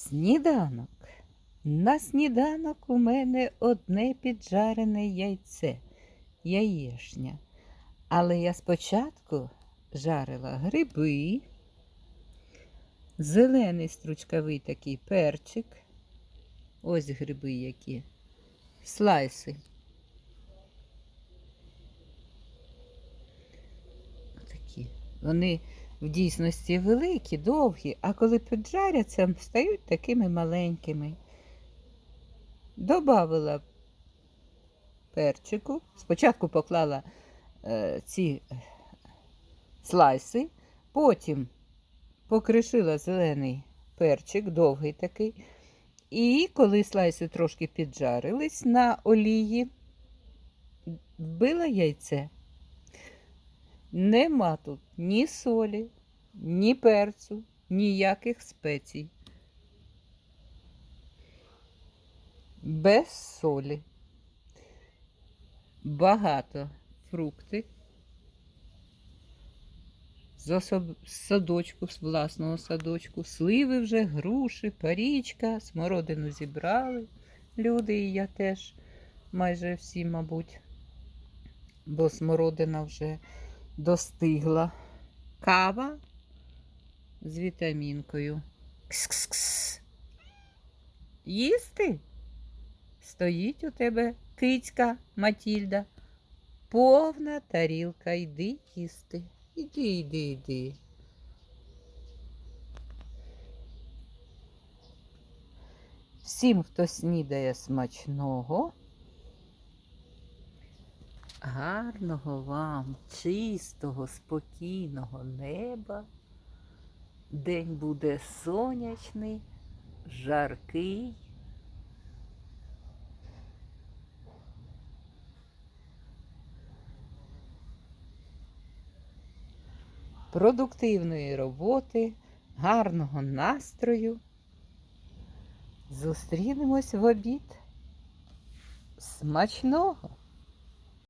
Сніданок. На сніданок у мене одне піджарене яйце, яєшня. Але я спочатку жарила гриби, зелений стручковий такий перчик. Ось гриби які. Слайси. Такі. Вони в дійсності великі, довгі, а коли піджаряться, стають такими маленькими. Добавила перчику. Спочатку поклала е, ці е, слайси, потім покришила зелений перчик, довгий такий. І коли слайси трошки піджарились на олії, вбила яйце. Нема тут ні солі, ні перцю, ніяких спецій. Без солі. Багато фрукти. З садочку, з власного садочку, сливи вже, груші, парічка, смородину зібрали люди, і я теж майже всі, мабуть, бо смородина вже достигла. Кава з вітамінкою. Кс-кс-кс. Їсти? Стоїть у тебе кицька Матільда. Повна тарілка. Йди їсти. Іди, іди, іди. Всім, хто снідає смачного. Гарного вам, чистого, спокійного неба. День буде сонячний, жаркий. Продуктивної роботи, гарного настрою. Зустрінемось в обід. Смачного!